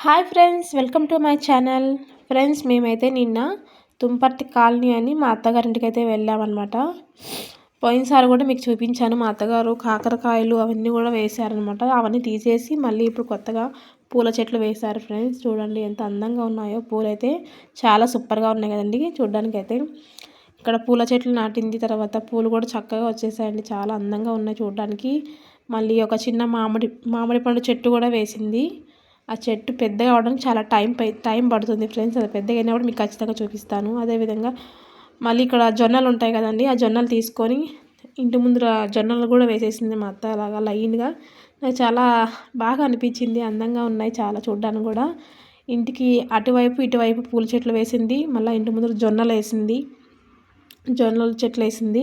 Hi friends welcome to my channel. Friends మేమైతే నిన్న Tumparthi colony అని మా అత్తగారింటికి అయితే వెళ్ళామన్నమాట. పోయినసారి కూడా మీకు చూపించాను మా అత్తగారు కాకరకాయలు అవన్నీ కూడా వేశారనమాట అవన్నీ తీసేసి మళ్ళీ ఇప్పుడు కొత్తగా పూల చెట్లు వేశారు ఫ్రెండ్స్. చూడండి ఎంత అందంగా ఉన్నాయో. పూలైతే చాలా సూపర్గా ఉన్నాయి కదండి చూడడానికి అయితే ఇక్కడ పూల చెట్లు నాటింది తర్వాత పూలు కూడా చక్కగా వచ్చేసాయండి. చాలా అందంగా ఉన్నాయి చూడడానికి. మళ్ళీ ఒక చిన్న మామిడి మామిడి పండు చెట్టు కూడా వేసింది. ఆ చెట్టు పెద్దగా అవడానికి చాలా టైం టైం పడుతుంది ఫ్రెండ్స్. అది పెద్దగా అయినప్పుడు మీకు ఖచ్చితంగా చూపిస్తాను. అదేవిధంగా మళ్ళీ ఇక్కడ జొన్నలు ఉంటాయి కదండి ఆ జొన్నలు తీసుకొని ఇంటి ముందర జొన్నలు కూడా వేసేసింది మా అత్త అలాగా లైన్గా. నాకు చాలా బాగా అనిపించింది అందంగా ఉన్నాయి చాలా చూడ్డానికి కూడా. ఇంటికి అటువైపు ఇటువైపు పూల చెట్లు వేసింది మళ్ళీ ఇంటి ముందర జొన్నలు వేసింది జొన్నల చెట్లు వేసింది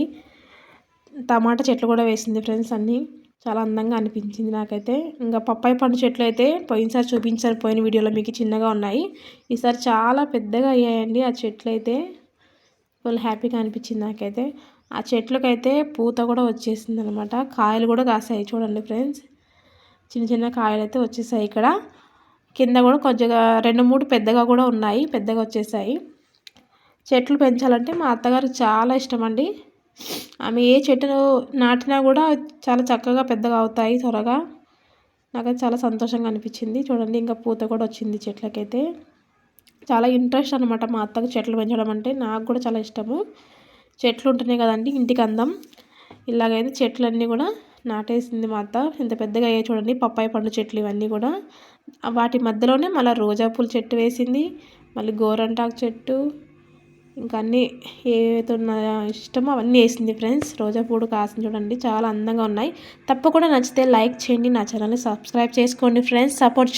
టమాటా చెట్లు కూడా వేసింది ఫ్రెండ్స్ అన్నీ. చాలా అందంగా అనిపించింది నాకైతే. ఇంకా పప్పాయి పండు చెట్లు అయితే పోయినసారి చూపించారు. పోయిన వీడియోలో మీకు చిన్నగా ఉన్నాయి. ఈసారి చాలా పెద్దగా అయ్యాయండి ఆ చెట్లు అయితే. ఫుల్ హ్యాపీగా అనిపించింది నాకైతే. ఆ చెట్లకైతే పూత కూడా వచ్చేసింది అనమాట కాయలు కూడా కాసాయి చూడండి ఫ్రెండ్స్. చిన్న చిన్న కాయలు అయితే వచ్చేసాయి ఇక్కడ. కింద కూడా కొద్దిగా రెండు మూడు పెద్దగా కూడా ఉన్నాయి. పెద్దగా వచ్చేసాయి. చెట్లు పెంచాలంటే మా అత్తగారు చాలా ఇష్టం అండి. ఆమె ఏ చెట్టును నాటినా కూడా చాలా చక్కగా పెద్దగా అవుతాయి త్వరగా. నాకైతే చాలా సంతోషంగా అనిపించింది. చూడండి ఇంకా పూత కూడా వచ్చింది చెట్లకైతే. చాలా ఇంట్రెస్ట్ అనమాట మా అత్తకు చెట్లు పెంచడం అంటే. నాకు కూడా చాలా ఇష్టము. చెట్లు ఉంటున్నాయి కదండి ఇంటికి అందం. ఇలాగైతే చెట్లన్నీ కూడా నాటేసింది మా అత్త. ఇంత పెద్దగా అయ్యాయి చూడండి పప్పాయి పండు చెట్లు ఇవన్నీ కూడా. వాటి మధ్యలోనే మళ్ళీ రోజా పూల చెట్టు వేసింది మళ్ళీ గోరంటాకు చెట్టు ఇంకా అన్నీ ఏవైతే ఉన్నాయో ఇష్టమో అవన్నీ వేసింది ఫ్రెండ్స్. రోజా పూడు కాసింది చూడండి చాలా అందంగా ఉన్నాయి. తప్పకుండా నచ్చితే లైక్ చేయండి నా ఛానల్ని సబ్స్క్రైబ్ చేసుకోండి ఫ్రెండ్స్. సపోర్ట్